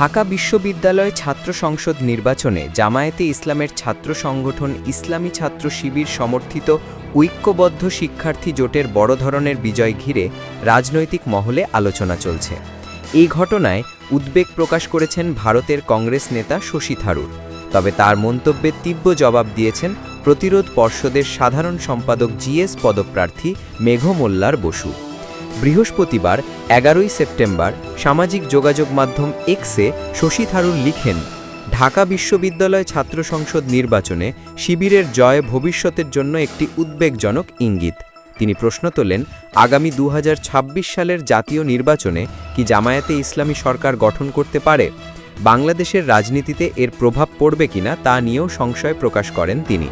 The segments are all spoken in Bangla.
ঢাকা বিশ্ববিদ্যালয় ছাত্র সংসদ নির্বাচনে জামায়াতে ইসলামের ছাত্র সংগঠন ইসলামী ছাত্র শিবির সমর্থিত ঐক্যবদ্ধ শিক্ষার্থী জোটের বড় ধরনের বিজয় ঘিরে রাজনৈতিক মহলে আলোচনা চলছে। এই ঘটনায় উদ্বেগ প্রকাশ করেছেন ভারতের কংগ্রেস নেতা শশী থারুর। তবে তার মন্তব্যের তীব্র জবাব দিয়েছেন প্রতিরোধ পর্ষদের সাধারণ সম্পাদক জিএস পদপ্রার্থী মেঘ মোল্লার বসু। বৃহস্পতিবার, এগারোই সেপ্টেম্বর, সামাজিক যোগাযোগ মাধ্যম এক্সে শশী থারুর লিখেন, ঢাকা বিশ্ববিদ্যালয় ছাত্র সংসদ নির্বাচনে শিবিরের জয় ভবিষ্যতের জন্য একটি উদ্বেগজনক ইঙ্গিত। তিনি প্রশ্ন তোলেন, আগামী দু হাজার ছাব্বিশ সালের জাতীয় নির্বাচনে কি জামায়াতে ইসলামী সরকার গঠন করতে পারে? বাংলাদেশের রাজনীতিতে এর প্রভাব পড়বে কিনা তা নিয়েও সংশয় প্রকাশ করেন তিনি।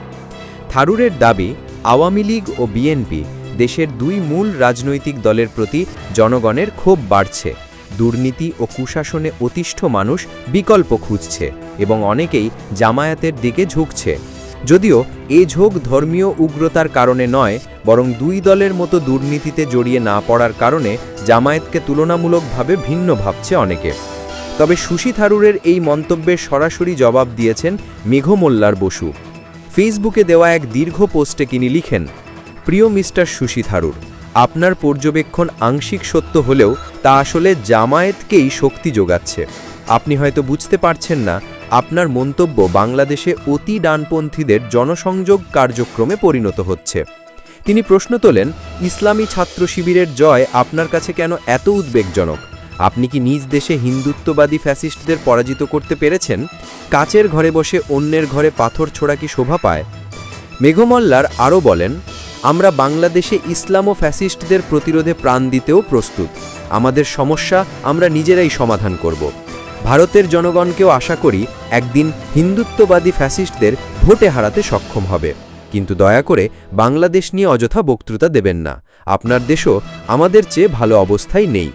থারুরের দাবি, আওয়ামী লীগ ও বিএনপি দেশের দুই মূল রাজনৈতিক দলের প্রতি জনগণের ক্ষোভ বাড়ছে। দুর্নীতি ও কুশাসনে অতিষ্ঠ মানুষ বিকল্প খুঁজছে এবং অনেকেই জামায়াতের দিকে ঝুঁকছে। যদিও এ ঝোঁক ধর্মীয় উগ্রতার কারণে নয়, বরং দুই দলের মতো দুর্নীতিতে জড়িয়ে না পড়ার কারণে জামায়াতকে তুলনামূলকভাবে ভিন্ন ভাবছে অনেকে। তবে সুশী থারুরের এই মন্তব্যের সরাসরি জবাব দিয়েছেন মেঘ মোল্লার বসু। ফেসবুকে দেওয়া এক দীর্ঘ পোস্টে তিনি লিখেন প্রিয় মিস্টার সুশী থারুর আপনার পর্যবেক্ষণ আংশিক সত্য হলেও তা আসলে জামায়াতকেই শক্তি যোগাচ্ছে। আপনি হয়তো বুঝতে পারছেন না, আপনার মন্তব্য বাংলাদেশে অতি ডানপন্থীদের জনসংযোগ কার্যক্রমে পরিণত হচ্ছে। তিনি প্রশ্ন তোলেন, ইসলামী ছাত্র শিবিরের জয় আপনার কাছে কেন এত উদ্বেগজনক? আপনি কি নিজ দেশে হিন্দুত্ববাদী ফ্যাসিস্টদের পরাজিত করতে পেরেছেন? কাচের ঘরে বসে অন্যের ঘরে পাথর ছোড়া কি শোভা পায়? মেঘমল্লার আরও বলেন আমরা বাংলাদেশে ইসলাম ও ফ্যাসিস্টদের প্রতিরোধে প্রাণ দিতেও প্রস্তুত। আমাদের সমস্যা আমরা নিজেরাই সমাধান করব। ভারতের জনগণকেও আশা করি একদিন হিন্দুত্ববাদী ফ্যাসিস্টদের ভোটে হারাতে সক্ষম হবে। কিন্তু দয়া করে বাংলাদেশ নিয়ে অযথা বক্তৃতা দেবেন না। আপনার দেশও আমাদের চেয়ে ভালো অবস্থায় নেই।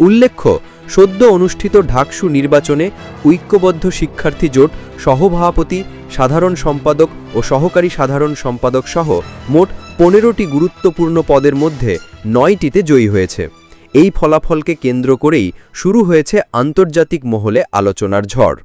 উল্লেখ্য, সদ্য অনুষ্ঠিত ঢাকসু নির্বাচনে ঐক্যবদ্ধ শিক্ষার্থী জোট সহভাপতি সাধারণ সম্পাদক ও সহকারী সাধারণ সম্পাদক সহ মোট পনেরোটি গুরুত্বপূর্ণ পদের মধ্যে নয়টিতে জয়ী হয়েছে। এই ফলাফলকে কেন্দ্র করেই শুরু হয়েছে আন্তর্জাতিক মহলে আলোচনার ঝড়।